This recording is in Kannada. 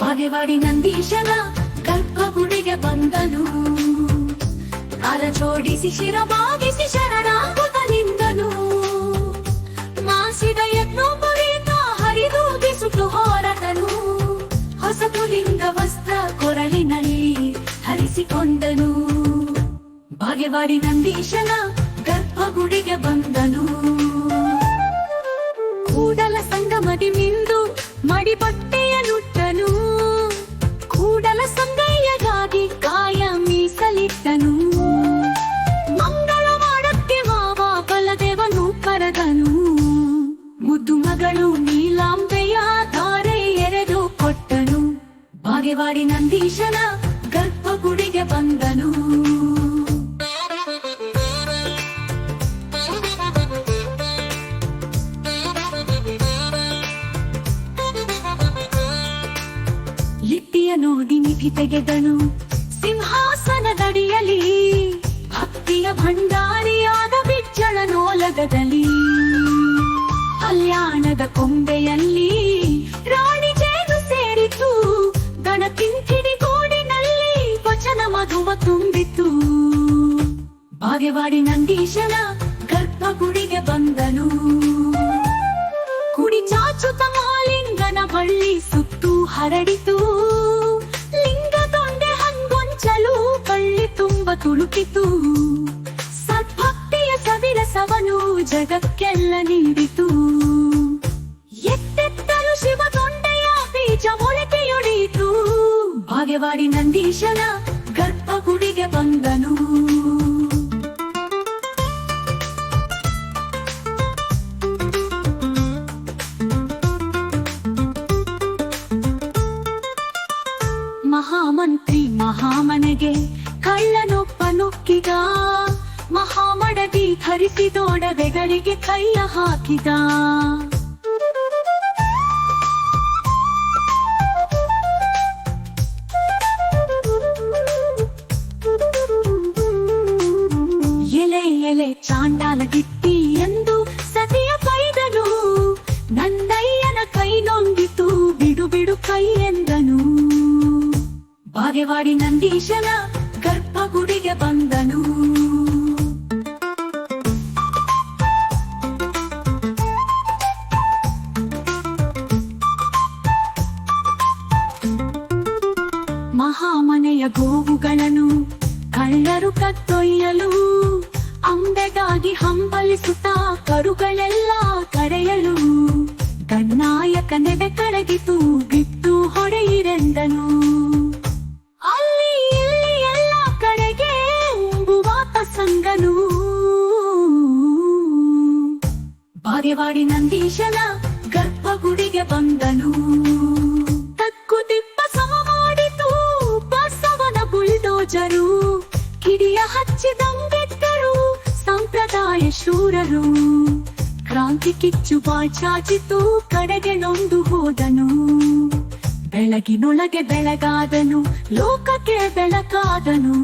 ಬಾಗೆವಾಡಿ ನಂದೀಶನ ಗರ್ಭಗುಡಿಗೆ ಬಂದನು ಅರ ಜೋಡಿಸಿ ಶಿರ ಬಾಗಿಸಿ ಶರಣಾಗುತ್ತ ನಿಂದನು ಮಾಸಿದ ಯಜ್ಞೋಪವೀತ ಹರಿದೂಗಿ ಸುಟ್ಟು ಹೊರಟನು ಹೊಸತು ಲಿಂಗ ವಸ್ತ್ರ ಕೊರಳಿನಲ್ಲಿ ಹರಿಸಿಕೊಂಡನು ಬಾಗೆವಾಡಿ ನಂದೀಶನ ಗರ್ಭಗುಡಿಗೆ ಬಂದನು ಕೂಡಲ ಸಂಗಮದಿ ಮಿಂದು ಮಡಿಬಟ್ಟೆಯ ನುಟ್ಟನು ಕೂಡಲ ಸಂಗಯ್ಯಗಾಗಿ ಕಾಯ ಮೀಸಲಿಟ್ಟನು ಮಂಗಳ ಮಾಡಕ್ಕೆ ಮಾವ ಬಲದೇವನು ಕರೆದನು ಮುದ್ದು ಮಗಳು ನೀಲಾಂಬೆಯ ಧಾರೆ ಎರೆದು ಕೊಟ್ಟನು ಬಾಗೆವಾಡಿ ನಂದೀಶನ ನೋಡಿ ನಿಧಿ ತೆಗೆದನು ಸಿಂಹಾಸನದಡಿಯಲಿ ಭಕ್ತಿಯ ಭಂಡಾರಿಯಾದ ಬಿಚ್ಚಳ ನೋಲಗದಲ್ಲಿ. ಕಲ್ಯಾಣದ ಕೊಂಬೆಯಲ್ಲಿ ರಾಣಿ ಜೇನು ಸೇರಿತು. ಗಣತಿಂಕಿಡಿ ಗೋಡಿನಲ್ಲಿ ವಚನ ಮಧುವ ತುಂಬಿತು ಭಾಗ್ಯವಾಡಿ ನಂದೀಶನ ಗರ್ಭಗುಡಿಗೆ ಬಂದನು. ಕುಡಿ ಚಾಚುತ ಮಾಲಿಂಗನ ಬಳ್ಳಿ ಸುತ್ತು ಹರಡಿತು. ತುಳುಕಿತು ಸದ್ಭಕ್ತಿಯ ಸವಿರಸವನು ಜಗಕ್ಕೆಲ್ಲ ನೀಡಿತು. ಎತ್ತೆತ್ತಲು ಶಿವ ದೊಂಡೆಯ ಬೀಜ ಮೊಳಕೆಯೊಡೆಯಿತು. ಭಾಗ್ಯವಾಡಿ ನಂದೀಶನ ಗರ್ಭಗುಡಿಗೆ ಬಂದನು. ಮಹಾಮಂತ್ರಿ ಮಹಾಮನೆಗೆ ಕಳ್ಳನೊಬ್ಬ ನುಗ್ಗಿದ, ಮಹಾಮಡದಿ ಧರಿಸಿದೊಡವೆಗಳಿಗೆ ಕೈಯ ಹಾಕಿದ. ಎಲೆ ಎಲೆ ಚಾಂಡಾಲ ಗಿಟ್ಟಿ ಎಂದು ಸತಿಯ ಕೈದನು ನನ್ನಯ್ಯನ ಕೈ ನೊಂದಿತು ಬಿಡು ಬಿಡು ಕೈ ಎಂದನು. ಬಾಗೆವಾಡಿ ನಂದೀಶನ ಗರ್ಭಗುಡಿಗೆ ಬಂದನು. ಮಹಾಮನೆಯ ಗೋವುಗಳನ್ನು ಕಳ್ಳರು ಕತ್ತೊಯ್ಯಲು ಅಂಬೆಗಾಗಿ ಹಂಬಲಿಸುತ್ತಾ ಕರುಗಳೆಲ್ಲ ಬಾಗೆವಾಡಿ ನಂದೀಶನ ಗರ್ಭಗುಡಿಗೆ ಬಂದನು. ತಕ್ಕು ತಿಪ್ಪ ಸಮ ಮಾಡಿತು, ಬಸವನ ಬುಲ್ಡೋಜರು. ಕಿಡಿಯ ಹಚ್ಚಿದಂಬಿದ್ದರು ಸಂಪ್ರದಾಯ ಶೂರರು. ಕ್ರಾಂತಿ ಕಿಚ್ಚು ಬಾಚಾಚಿತು ಕಡೆಗೆ ನೊಂದು ಹೋದನು. ಬೆಳಗಿನೊಳಗೆ ಬೆಳಗಾದನು, ಲೋಕಕ್ಕೆ ಬೆಳಕಾದನು.